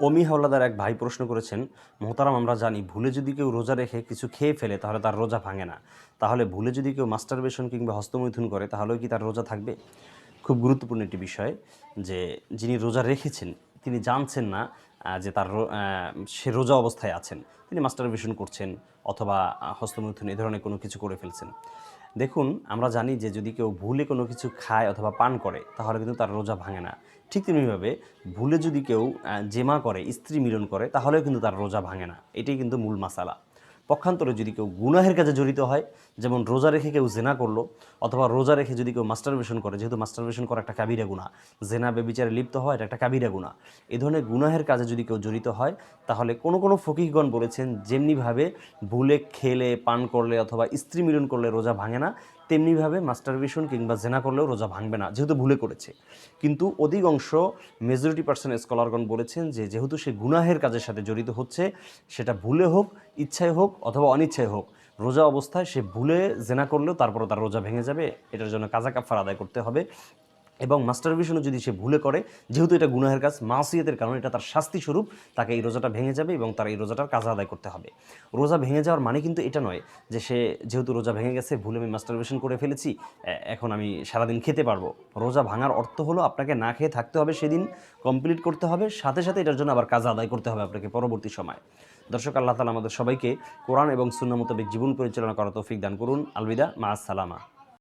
অমি হাওলাদার এক ভাই প্রশ্ন করেছেন, মোহতারাম, আমরা জানি ভুলে যদি কেউ রোজা রেখে কিছু খেয়ে ফেলে, তাহলে তার রোজা ভাঙে না। তাহলে ভুলে যদি কেউ মাস্টারবেশন কিংবা হস্তমৈথুন করে, তাহলেও কি তার রোজা থাকবে? খুব গুরুত্বপূর্ণ একটি বিষয় যে, যিনি রোজা রেখেছেন, তিনি জানছেন না যে তার সে রোজা অবস্থায় আছেন। তিনি মাস্টার মাস্টারবেশন করছেন অথবা হস্তমৈথুন এ ধরনের কোনো কিছু করে ফেলছেন। দেখুন, আমরা জানি যে যদি কেউ ভুলে কোনো কিছু খায় অথবা পান করে, তাহলে কিন্তু তার রোজা ভাঙে না। ঠিক তেমনিভাবে ভুলে যদি কেউ জেমা করে, স্ত্রী মিলন করে, তাহলেও কিন্তু তার রোজা ভাঙে না। এটাই কিন্তু মূল মাসালা। পক্ষান্তরে যদি কেউ গুনাহের কাজে জড়িত হয়, যেমন রোজা রেখে কেউ জেনা করল, অথবা রোজা রেখে যদি কেউ মাস্টারবেশন করে, যেহেতু মাস্টারবেশন করা একটা কাবিরা গুণা জেনা, বেবিচারে লিপ্ত হয় এটা একটা কাবিরা গুণা এ ধরনের গুনাহের কাজে যদি কেউ জড়িত হয়, তাহলে কোনো কোনো ফকিহগণ বলেছেন, যেমনিভাবে ভুলে খেলে, পান করলে অথবা স্ত্রী মিলন করলে রোজা ভাঙে না, তেমনিভাবে মাস্টারবেশন কিংবা জেনা করলেও রোজা ভাঙবে না, যেহেতু ভুলে করেছে। কিন্তু অধিকাংশ মেজরিটি পার্সন স্কলারগণ বলেছেন যে, যেহেতু সে গুনাহের কাজের সাথে জড়িত হচ্ছে, সেটা ভুলে হোক, ইচ্ছায় হোক অথবা অনিচ্ছায় হোক, রোজা অবস্থায় সে ভুলে জেনা করলেও তারপরে তার রোজা ভেঙে যাবে, এটার জন্য কাজা কাফার আদায় করতে হবে। এবং মাস্টারবেশনও যদি সে ভুলে করে, যেহেতু এটা গুনাহের কাজ, মাসিয়তের কারণে এটা তার শাস্তি স্বরূপ, তাকে এই রোজাটা ভেঙে যাবে এবং তার এই রোজাটার কাজা আদায় করতে হবে। রোজা ভেঙে যাওয়ার মানে কিন্তু এটা নয় যে সে যেহেতু রোজা ভেঙে গেছে, ভুলে আমি মাস্টারবেশন করে ফেলেছি এখন আমি সারাদিন খেতে পারব। রোজা ভাঙার অর্থ হলো আপনাকে না খেয়ে থাকতে হবে সেদিন, কমপ্লিট করতে হবে, সাথে সাথে এটার জন্য আবার কাজ আদায় করতে হবে আপনাকে পরবর্তী সময়। দর্শক, আল্লাহ তালা আমাদের সবাইকে কোরআন এবং শূন্য মোতাবেক জীবন পরিচালনা করা তৌফিক দান করুন। আলবিদা, মা আসসালামা।